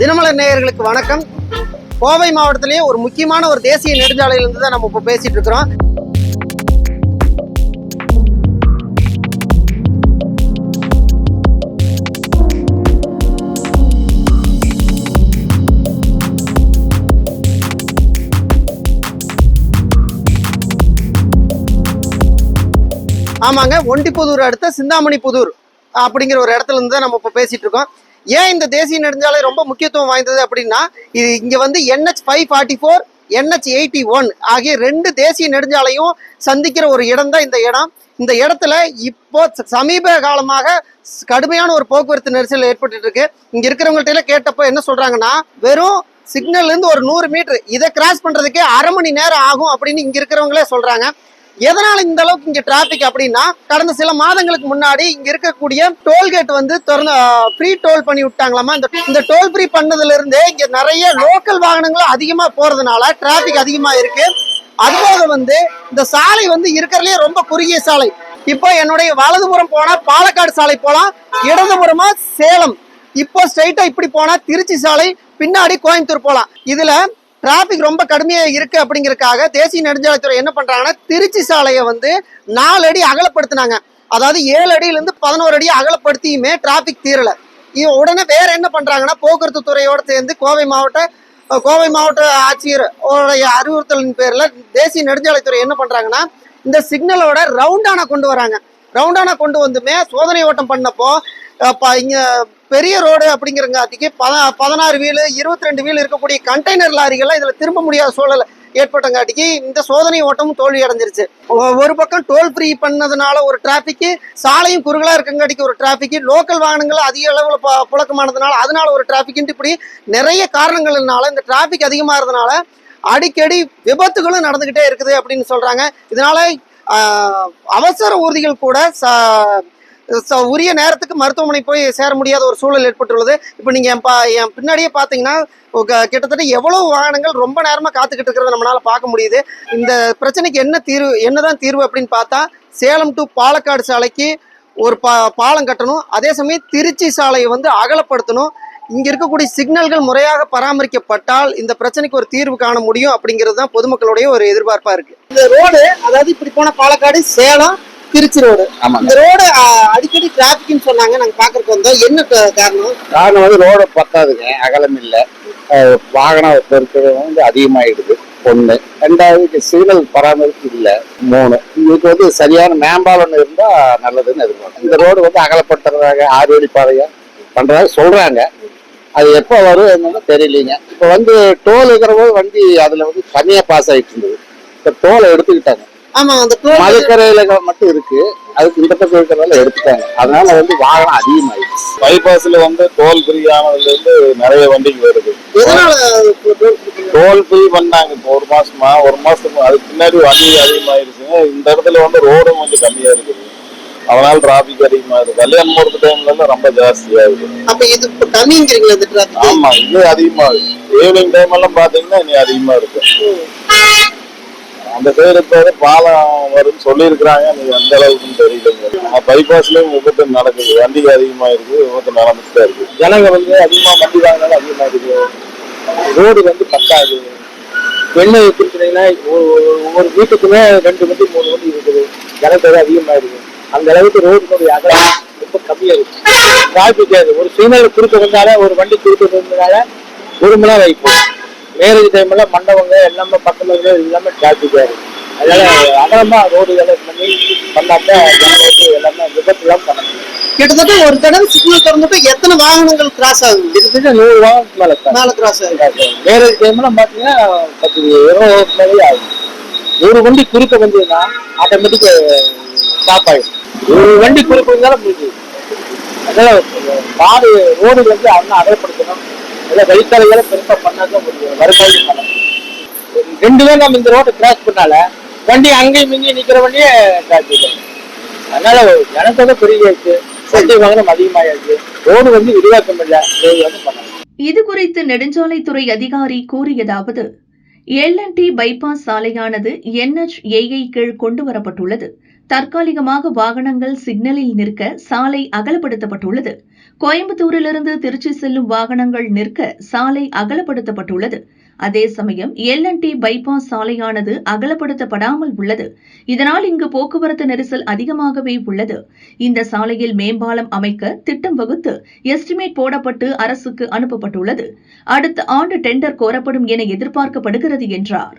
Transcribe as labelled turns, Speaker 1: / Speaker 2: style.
Speaker 1: தினமலர் நேயர்களுக்கு வணக்கம். கோவை மாவட்டத்திலேயே ஒரு முக்கியமான ஒரு தேசிய நெடுஞ்சாலையிலிருந்து தான் நம்ம இப்போ பேசிட்டு இருக்கிறோம். ஆமாங்க ஒண்டிப்புதூர் அடுத்த சிந்தாமணி புதூர் அப்படிங்கிற ஒரு இடத்துல இருந்து தான் நம்ம இப்போ பேசிட்டு இருக்கோம். ஏன் இந்த தேசிய நெடுஞ்சாலை ரொம்ப முக்கியத்துவம் வாய்ந்தது அப்படின்னா இது இங்க வந்து NH five forty four NH eighty one ஆகிய ரெண்டு தேசிய நெடுஞ்சாலையும் சந்திக்கிற ஒரு இடம் தான் இந்த இடம். இந்த இடத்துல இப்போ சமீப காலமாக கடுமையான ஒரு போக்குவரத்து நெரிசல் ஏற்பட்டு இருக்கு இங்க இருக்கிறவங்கள்ட்ட கேட்டப்போ என்ன சொல்றாங்கன்னா வெறும் சிக்னல்ல இருந்து ஒரு நூறு மீட்டர் இதை கிராஸ் பண்றதுக்கே அரை மணி நேரம் ஆகும் அப்படின்னு இங்க இருக்கிறவங்களே சொல்றாங்க. எதனால இந்த அளவுக்கு இங்க டிராபிக் அப்படின்னா கடந்த சில மாதங்களுக்கு முன்னாடி இங்க இருக்கக்கூடிய டோல்கேட் வந்து திறந்து ஃப்ரீ டோல் பண்ணி விட்டாங்களாமா? இந்த இந்த டோல் ஃப்ரீ பண்ணதுல இருந்தே இங்க நிறைய லோக்கல் வாகனங்களும் அதிகமா போறதுனால டிராபிக் அதிகமா இருக்கு. அதுபோக வந்து இந்த சாலை வந்து இருக்கிறதுலயே ரொம்ப குறுகிய சாலை. இப்போ என்னுடைய வலதுபுறம் போனா பாலக்காடு சாலை போலாம் இடதுபுறமா சேலம். இப்போ ஸ்ட்ரைட்டா இப்படி போனா திருச்சி சாலை பின்னாடி கோயம்புத்தூர் போலாம். இதுல டிராபிக் ரொம்ப கடுமையாக இருக்குது அப்படிங்கிறதுக்காக தேசிய நெடுஞ்சாலைத்துறை என்ன பண்ணுறாங்கன்னா திருச்சி சாலையை வந்து நாலு அடி அகலப்படுத்தினாங்க. அதாவது ஏழு அடியிலேருந்து பதினோரு அடி அகலப்படுத்தியுமே டிராஃபிக் தீரலை. இது உடனே வேறு என்ன பண்ணுறாங்கன்னா போக்குவரத்து துறையோட சேர்ந்து கோவை மாவட்ட கோவை மாவட்ட ஆட்சியர் அறிவுறுத்தலின் பேரில் தேசிய நெடுஞ்சாலைத்துறை என்ன பண்ணுறாங்கன்னா இந்த சிக்னலோட ரவுண்டானா கொண்டு வராங்க. ரவுண்டானா கொண்டு வந்துமே சோதனை ஓட்டம் பண்ணப்போ இங்கே ப- பெரிய ரோடு அப்படிங்கிறங்காட்டிக்கு பத பதினாறு வீலு இருபத்தி ரெண்டு வீல் இருக்கக்கூடிய கண்டெய்னர் லாரிகள்லாம் இதில் திரும்ப முடியாத சூழல் ஏற்பட்டங்காட்டிக்கு இந்த சோதனை ஓட்டமும் தோல்வி அடைஞ்சிருச்சு. ஒரு பக்கம் டோல் ஃப்ரீ பண்ணதுனால ஒரு டிராஃபிக்கு சாலையும் குறுகலாக இருக்கங்காட்டிக்கு ஒரு டிராஃபிக்கு லோக்கல் வாகனங்கள் அதிக அளவில் ப- புழக்கமானதுனால அதனால ஒரு டிராஃபிக்ன்ட்டு இப்படி நிறைய காரணங்கள்னால இந்த டிராஃபிக் அதிகமாகிறதுனால அடிக்கடி விபத்துகளும் நடந்துக்கிட்டே இருக்குது அப்படின்னு சொல்கிறாங்க இதனால அவசர ஊர்திகள் கூட ச- உரிய நேரத்துக்கு மருத்துவமனை போய் சேர முடியாத ஒரு சூழல் ஏற்பட்டுள்ளது. இப்போ நீங்கள் என் பா- என் பின்னாடியே பார்த்தீங்கன்னா கிட்டத்தட்ட எவ்வளவு வாகனங்கள் ரொம்ப நேரமாக காத்துக்கிட்டு இருக்கிறத நம்மளால பார்க்க முடியுது. இந்த பிரச்சனைக்கு என்ன தீர்வு என்னதான் தீர்வு அப்படின்னு பார்த்தா சேலம் டு பாலக்காடு சாலைக்கு ஒரு பா பாலம் கட்டணும். அதே சமயம் திருச்சி சாலையை வந்து அகலப்படுத்தணும். இங்கே இருக்கக்கூடிய சிக்னல்கள் முறையாக பராமரிக்கப்பட்டால் இந்த பிரச்சனைக்கு ஒரு தீர்வு காண முடியும் அப்படிங்கிறது தான் பொதுமக்களுடைய ஒரு எதிர்பார்ப்பாக இருக்குது இந்த ரோடு அதாவது இப்படி போன பாலக்காடு சேலம் திருச்சி ரோடு இந்த ரோடு அடிக்கடி டிராபிக்னு சொன்னாங்க. நாங்க பாக்குறதுக்கு வந்தோம். என்ன காரணம்?
Speaker 2: காரணம் வந்து ரோடு பத்தாதுங்க. அகலம் இல்லை. அஹ் வாகன பெருக்கள் வந்து அதிகமாயிடுது. ஒண்ணு. ரெண்டாவது சிக்னல் பராமரிப்பு இல்லை. மூணு. இதுக்கு வந்து சரியான மேம்பாலம் இருந்தா நல்லதுன்னு எதிர்பார்க்கணும் இந்த ரோடு வந்து அகலப்படுத்துறதாக ஆறு வழி பாதையா பண்றதாக சொல்றாங்க. அது எப்போ வரும் என்னன்னு தெரியலீங்க. இப்போ வந்து டோல் இருக்கிற போது வண்டி அதுல வந்து தனியா பாஸ் ஆயிட்டு இருந்தது. இப்போ டோலை எடுத்துக்கிட்டாங்க.
Speaker 1: ஆமா அந்த
Speaker 2: மதுக்கரையில மட்டும் இருக்கு. அதுக்கு இந்த பக்கம் இருக்கிறதால எடுத்துட்டாங்க. அதனால வந்து வாகனம் அதிகமாயிடுச்சு.
Speaker 3: பைபாஸ்ல வந்து டோல் ஃப்ரீ ஆனதுல இருந்து நிறைய வண்டிக்கு வருது.
Speaker 1: டோல்
Speaker 3: ஃப்ரீ பண்ணாங்க. இப்போ ஒரு மாசமா ஒரு மாசத்துக்கு அதுக்கு பின்னாடி வண்டி அதிகமாயிருச்சுங்க. இந்த இடத்துல வந்து ரோடும் கொஞ்சம் கம்மியா இருக்குது. அதனால டிராபிக் அதிகமா இருக்கு. கல்யாணம் போறது டைம்ல எல்லாம் ரொம்ப ஜாஸ்தியா இருக்கு
Speaker 1: அப்ப இது இப்ப கம்மிங்கிறீங்களா இந்த டிராபிக்
Speaker 3: ஆமா இன்னும் அதிகமா இருக்கு. ஈவினிங் டைம் எல்லாம் பாத்தீங்கன்னா இனி அதிகமா இருக்கு. அந்த சைடு இப்போ பாலம் வரும்னு சொல்லியிருக்கிறாங்க. நீங்க எந்த அளவுக்குன்னு தெரியல பைபாஸ்லயும் விபத்து நடக்குது. வண்டிக்கு அதிகமா இருக்கு விபத்து நடந்துட்டு தான் இருக்கு.
Speaker 2: ஜனங்க வந்து அதிகமா வண்டி வாங்கினாலும் அதிகமா இருக்கு. ரோடு வந்து பத்தாது. பெண்ணை எடுத்துக்கிட்டீங்கன்னா ஒவ்வொரு வீட்டுக்குமே ரெண்டு வண்டி மூணு வண்டி இருக்குது. ஜனத்தொகை அதிகமா இருக்கு. அந்த அளவுக்கு ரோடுனுடைய அகலம் ரொம்ப கம்மியா இருக்கு. டிராபிக் ஒரு சிக்னல் குறுக்க வந்தாலே ஒரு வண்டி குறுக்க வந்ததுனால ஒரு மணி நேரம் ஆகி போகும் மேரேஜ் டைம்ல மண்டபங்க எல்லாமே பக்கத்துல எல்லாமே டிராபிக்கா இருக்கு. அதனால அகலமா ரோடு வேலை பண்ணி பண்ணாக்க ஜனங்களுக்கு எல்லாமே விபத்து பண்ண முடியும்
Speaker 1: கிட்டத்தட்ட ஒரு தடவை சிக்னல் திறந்துட்டு எத்தனை வாகனங்கள் கிராஸ் ஆகுது?
Speaker 2: கிட்டத்தட்ட நூறு ரூபா மேல
Speaker 1: மேல கிராஸ் ஆகுது.
Speaker 2: மேரேஜ் டைம்லாம் பார்த்தீங்கன்னா பத்து இருபது மேலே ஆகும் ஒரு வண்டி குறுக்க வந்ததுன்னா ஆட்டோமேட்டிக் ஸ்டாப் ஆயிடும். ஒரு வண்டி குறுக்க வந்தாலும் முடிஞ்சு அதனால பாடு ரோடு வந்து அவனை அகலப்படுத்தணும் இல்லை வழித்தலைகளை பெருசாக பண்ணாதான் முடியும். வருமானம் பண்ண முடியும். ரெண்டுமே நம்ம இந்த ரோட்டை கிராஸ் பண்ணால வண்டி அங்கேயும் இங்கேயும் நிக்கிற வண்டியே கிராஸ் அதனால ஜனத்தொகை பெருகியாச்சு வண்டி வாகனம் அதிகமாயாச்சு ரோடு வந்து விரிவாக்கம் இல்லை.
Speaker 4: இது குறித்து நெடுஞ்சாலைத்துறை அதிகாரி கூறியதாவது எல்என்டி பைபாஸ் சாலையானது என்எச் ஏஐ கீழ் கொண்டு வரப்பட்டுள்ளது. தற்காலிகமாக வாகனங்கள் சிக்னலில் நிற்க சாலை அகலப்படுத்தப்பட்டுள்ளது. கோயம்புத்தூரிலிருந்து திருச்சி செல்லும் வாகனங்கள் நிற்க சாலை அகலப்படுத்தப்பட்டுள்ளது. அதே சமயம் எல்என்டி பைபாஸ் சாலையானது அகலப்படுத்தப்படாமல் உள்ளது. இதனால் இங்கு போக்குவரத்து நெரிசல் அதிகமாகவே உள்ளது. இந்த சாலையில் மேம்பாலம் அமைக்க திட்டம் வகுத்து எஸ்டிமேட் போடப்பட்டு அரசுக்கு அனுப்பப்பட்டுள்ளது. அடுத்த ஆண்டு டெண்டர் கோரப்படும் என எதிர்பார்க்கப்படுகிறது என்றார்.